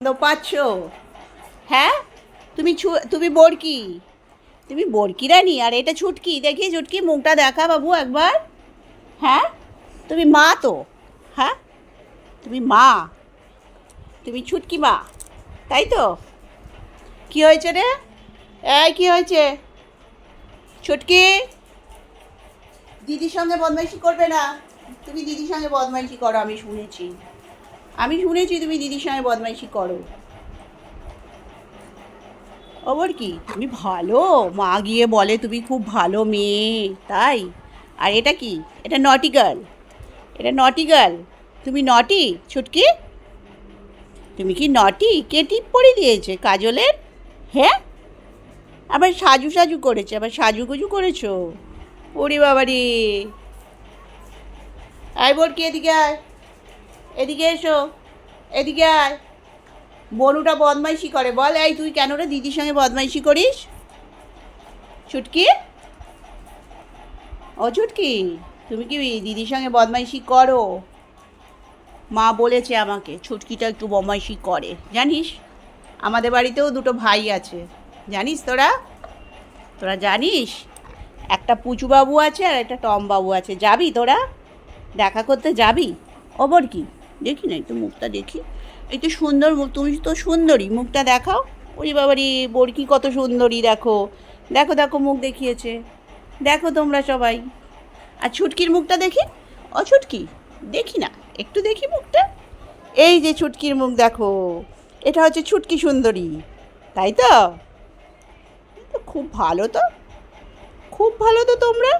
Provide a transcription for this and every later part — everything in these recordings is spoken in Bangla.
আনন্দ পাচ্ছ। হ্যাঁ? তুমি ছু- তুমি বরকি। তুমি বরকি রানি আর এটা ছুটকি। দেখি ছুটকি মুখটা দেখা বাবু একবার। হ্যাঁ? তুমি মা তো। হ্যাঁ? তুমি মা। তুমি ছুটকি মা। তাই তো? কি হয়েছে রে? এই কি হয়েছে? ছুটকি? দিদির সঙ্গে বদমাইশি করবে না। তুমি দিদির সঙ্গে বদমাইশি করো আমি শুনেছি। আমি শুনেছি তুমি দিদির সঙ্গে বদমাইশি করো। খবর কি? তুমি ভালো। মা গিয়ে বলে তুমি খুব ভালো মেয়ে, তাই? আর এটা কি? এটা নটি গার্ল এটা নটি গার্ল তুমি নটি ছুটকি? তুমি কি নটি কে টিপ পরে দিয়েছে? কাজলের? হ্যাঁ? আবার সাজু সাজু করেছে, আবার সাজুগুজু করেছ? ওরে বাবা রে আয় বোরকি, এদিকে আয়। এদিকে এসো। এদিকে আয়। বনুটা বদমাইশি করে। বল, এই তুই কেন রে দিদির সঙ্গে বদমাইশি করিস? ছুটকি? ও ছুটকি, তুমি কি দিদির সঙ্গে বদমাইশি করো? মা বলেছে আমাকে, ছুটকিটা একটু বদমাইশি করে। জানিস, আমাদের বাড়িতেও দুটো ভাই আছে। জানিস তোরা? তোরা জানিস? একটা পুচু বাবু আছে আর একটা টম বাবু আছে। যাবি তোরা? দেখা করতে যাবি? ওবর কি? দেখি না একটু মুখটা দেখি। এই তো সুন্দর মুখ, তুমি তো সুন্দরী, মুখটা দেখাও। ওই বাবারি, বরকি কত সুন্দরী, দেখো। দেখো দেখো, মুখ দেখিয়েছে। দেখো তোমরা সবাই। আর ছুটকির মুখটা দেখি? ও, ছুটকি? দেখি না, একটু দেখি মুখটা। এই যে ছুটকির মুখ, দেখো। এটা হচ্ছে ছুটকি সুন্দরী, তাই তো? তো খুব ভালো তো। খুব ভালো তো তোমরা।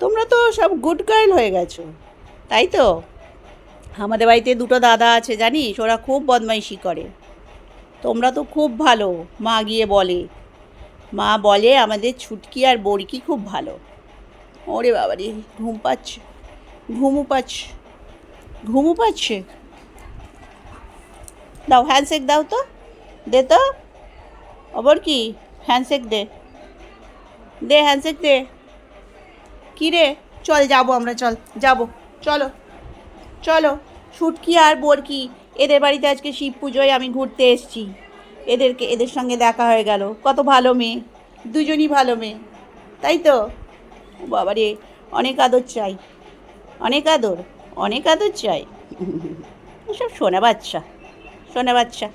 তোমরা তো সব গুড গার্ল হয়ে গেছো, তাই তো? আমাদের বাড়িতে দুটো দাদা আছে, জানিস? ওরা খুব বদমাইশি করে। তোমরা তো খুব ভালো, মা গিয়ে বলে। মা বলে, আমাদের ছুটকি আর বড়কি খুব ভালো। ওরে বাবা রে ঘুম পাচ্ছে ঘুমু পাচ্ছে ঘুমু পাচ্ছে। দাও হ্যান্ডশেক দাও তো, দে তো। আবার কি? হ্যান্ডশেক দে। দে হ্যান্ডশেক দে। কী রে? চল যাব আমরা, চল, যাব। চলো। চলো ছুটকি আর বরকি, এদের বাড়িতে আজকে শিব পুজোয় আমি ঘুরতে এসেছি। এদেরকে, এদের সঙ্গে দেখা হয়ে গেল। কত ভালো মেয়ে, দুজনই ভালো মেয়ে, তাই তো? বাবারে, অনেক আদর চাই, অনেক আদর অনেক আদর চাই। এসব সোনা বাচ্চা সোনা বাচ্চা।